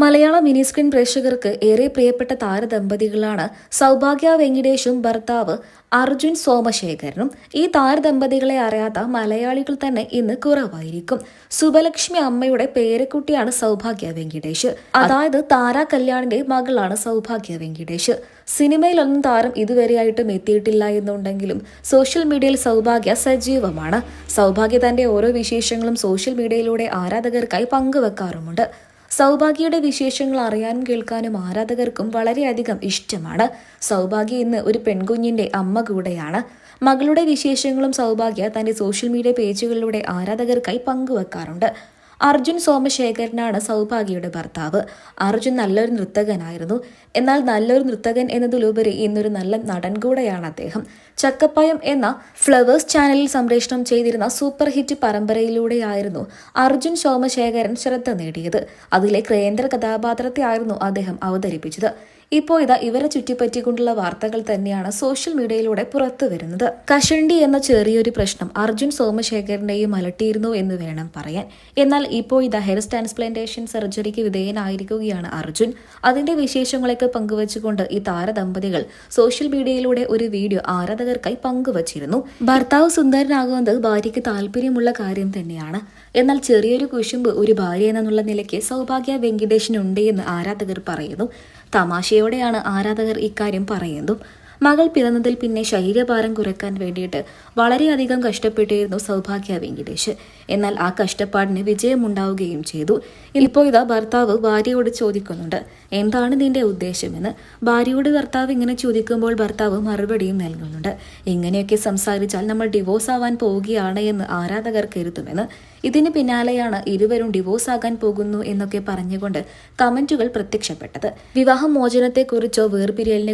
മലയാള mini screen പ്രേക്ഷകർക്ക് ഏറെ പ്രിയപ്പെട്ട താരദമ്പതികളാണ് സൗഭാഗ്യ വെങ്കിടേഷും ഭർത്താവ് അർജുൻ സോമശേഖരനും. ഈ താരദമ്പതികളെ അറിയാത്ത മലയാളികൾ തന്നെ ഇന്ന് കുറവായിരിക്കും. സുബലക്ഷ്മി അമ്മയുടെ പേരക്കുട്ടിയാണ് സൗഭാഗ്യ വെങ്കിടേഷ്. അതായത് താര കല്യാണിന്റെ മകളാണ് സൗഭാഗ്യ വെങ്കിടേഷ്. സിനിമയിലൊന്നും താരം ഇതുവരെയായിട്ടും എത്തിയിട്ടില്ല എന്നുണ്ടെങ്കിലും സോഷ്യൽ മീഡിയയിൽ സൗഭാഗ്യ സജീവമാണ്. സൗഭാഗ്യ തന്റെ ഓരോ വിശേഷങ്ങളും സോഷ്യൽ മീഡിയയിലൂടെ ആരാധകർക്കായി പങ്കുവെക്കാറുമുണ്ട്. സൗഭാഗ്യയുടെ വിശേഷങ്ങൾ അറിയാനും കേൾക്കാനും ആരാധകർക്കും വളരെയധികം ഇഷ്ടമാണ്. സൗഭാഗ്യ ഇന്ന് ഒരു പെൺകുഞ്ഞിന്റെ അമ്മ കൂടെയാണ്. മകളുടെ വിശേഷങ്ങളും സൗഭാഗ്യ തന്റെ സോഷ്യൽ മീഡിയ പേജുകളിലൂടെ ആരാധകർക്കായി പങ്കുവെക്കാറുണ്ട്. അർജുൻ സോമശേഖരനാണ് സൗഭാഗ്യയുടെ ഭർത്താവ്. അർജുൻ നല്ലൊരു നൃത്തകനായിരുന്നു. എന്നാൽ നല്ലൊരു നൃത്തകൻ എന്നതിലുപരി ഇന്നൊരു നല്ല നടൻ കൂടെയാണ് അദ്ദേഹം. ചക്കപ്പായം എന്ന ഫ്ലവേഴ്സ് ചാനലിൽ സംപ്രേഷണം ചെയ്തിരുന്ന സൂപ്പർ ഹിറ്റ് പരമ്പരയിലൂടെയായിരുന്നു അർജുൻ സോമശേഖരൻ ശ്രദ്ധ നേടിയത്. അതിലെ കേന്ദ്ര കഥാപാത്രത്തെയായിരുന്നു അദ്ദേഹം അവതരിപ്പിച്ചത്. ഇപ്പോൾ ഇതാ ഇവരെ ചുറ്റിപ്പറ്റിക്കൊണ്ടുള്ള വാർത്തകൾ തന്നെയാണ് സോഷ്യൽ മീഡിയയിലൂടെ പുറത്തു വരുന്നത്. കഷണ്ടി എന്ന ചെറിയൊരു പ്രശ്നം അർജുൻ സോമശേഖരനെയും അലട്ടിയിരുന്നു എന്ന് വേണം പറയാൻ. എന്നാൽ ഇപ്പോൾ ഇതാ ഹെയർ ട്രാൻസ്പ്ലാന്റേഷൻ സർജറിക്ക് വിധേയനായിരിക്കുകയാണ് അർജുൻ. അതിന്റെ വിശേഷങ്ങളൊക്കെ പങ്കുവച്ചുകൊണ്ട് ഈ താരദമ്പതികൾ സോഷ്യൽ മീഡിയയിലൂടെ ഒരു വീഡിയോ ആരാധകർക്കായി പങ്കുവച്ചിരുന്നു. ഭർത്താവ് സുന്ദരനാകുന്നത് ഭാര്യയ്ക്ക് താല്പര്യമുള്ള കാര്യം തന്നെയാണ്. എന്നാൽ ചെറിയൊരു കുശുമ്പ് ഒരു ഭാര്യ എന്നുള്ള നിലയ്ക്ക് സൗഭാഗ്യ വെങ്കിടേഷിനുണ്ട് എന്ന് ആരാധകർ പറയുന്നു. തമാശയോടെയാണ് ആരാധകർ ഇക്കാര്യം പറയുന്നു മകൾ പിറന്നതിൽ പിന്നെ ശരീരഭാരം കുറയ്ക്കാൻ വേണ്ടിയിട്ട് വളരെയധികം കഷ്ടപ്പെട്ടിരുന്നു സൗഭാഗ്യ വെങ്കിടേഷ്. എന്നാൽ ആ കഷ്ടപ്പാടിന് വിജയമുണ്ടാവുകയും ചെയ്തു. ഇപ്പോൾ ഇതാ ഭർത്താവ് ഭാര്യയോട് ചോദിക്കുന്നുണ്ട്. എന്താണ് നിന്റെ ഉദ്ദേശമെന്ന്? ഭാര്യയോട് ഭർത്താവ് ഇങ്ങനെ ചോദിക്കുമ്പോൾ ഭർത്താവ് മറുപടിയും നൽകുന്നുണ്ട്. ഇങ്ങനെയൊക്കെ സംസാരിച്ചാൽ നമ്മൾ ഡിവോഴ്സ് ആവാൻ പോവുകയാണ് എന്ന് ആരാധകർ കരുതുമെന്ന്. ഇതിന് പിന്നാലെയാണ് ഇരുവരും ഡിവോഴ്സ് ആകാൻ പോകുന്നു എന്നൊക്കെ പറഞ്ഞുകൊണ്ട് കമന്റുകൾ പ്രത്യക്ഷപ്പെട്ടത്. വിവാഹ മോചനത്തെക്കുറിച്ചോ വേർപിരിയലിനെ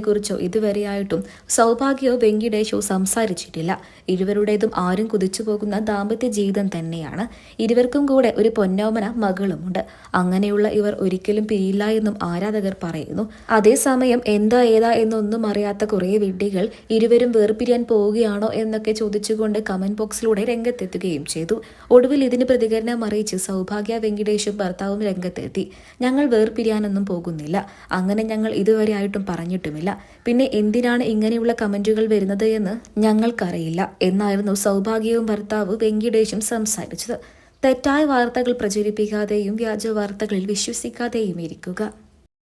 കുറിച്ചോ സൗഭാഗ്യോ വെങ്കിടേഷോ സംസാരിച്ചിട്ടില്ല. ഇരുവരുടേതും ആരും കുതിച്ചു പോകുന്ന ദാമ്പത്യ ജീവിതം തന്നെയാണ്. ഇരുവർക്കും കൂടെ ഒരു പൊന്നോമന മകളുമുണ്ട്. അങ്ങനെയുള്ള ഇവർ ഒരിക്കലും പിരിയില്ല എന്നും ആരാധകർ പറയുന്നു. അതേസമയം എന്താ ഏതാ എന്നൊന്നും അറിയാത്ത കുറേ വിഡ്ഢികൾ ഇരുവരും വേർപിരിയാൻ പോവുകയാണോ എന്നൊക്കെ ചോദിച്ചുകൊണ്ട് കമന്റ് ബോക്സിലൂടെ രംഗത്തെത്തുകയും ചെയ്തു. ഒടുവിൽ ഇതിന് പ്രതികരണം അറിയിച്ച് സൗഭാഗ്യ വെങ്കിടേഷും ഭർത്താവും രംഗത്തെത്തി. ഞങ്ങൾ വേർപിരിയാനൊന്നും പോകുന്നില്ല. അങ്ങനെ ഞങ്ങൾ ഇതുവരെ ആയിട്ടും പറഞ്ഞിട്ടുമില്ല. പിന്നെ എന്തിനാണ് ഇങ്ങനെയുള്ള കമന്റുകൾ വരുന്നത് എന്ന് ഞങ്ങൾക്കറിയില്ല. എന്നായിരുന്നു സൗഭാഗ്യവും ഭർത്താവ് വെങ്കിടേഷും സംസാരിച്ചത്. തെറ്റായ വാർത്തകൾ പ്രചരിപ്പിക്കാതെയും വ്യാജ വാർത്തകളിൽ വിശ്വസിക്കാതെയും ഇരിക്കുക.